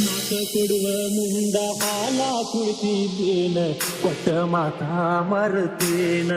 ಮಾತ ಕೊಡುವ ಮುಂದ ಹಾಲ ಕುಳಿತಿದ್ದೇನ ಕೊಟ್ಟ ಮಾತಾ ಮರುತ್ತೇನ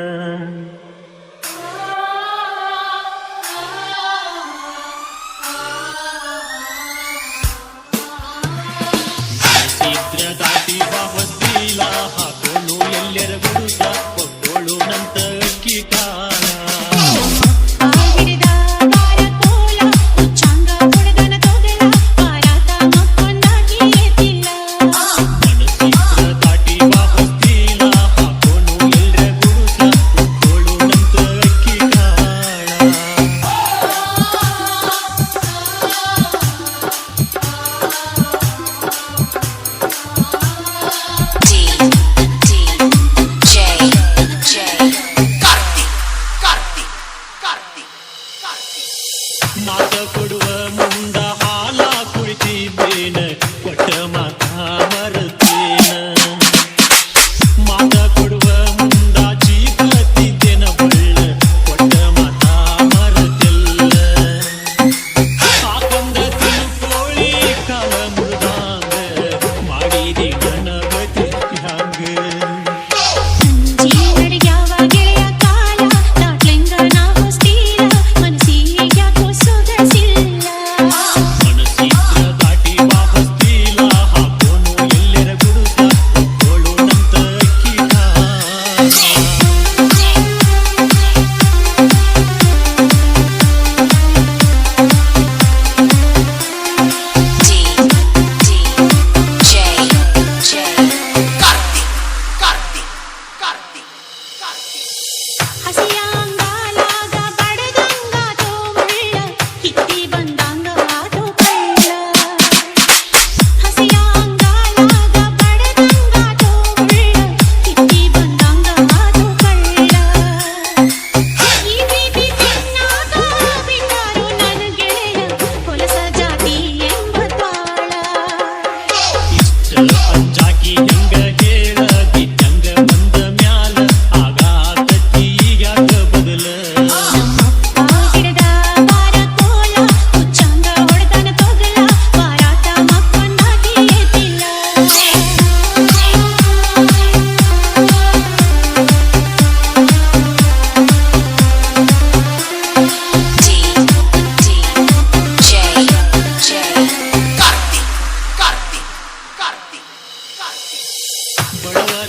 안 불러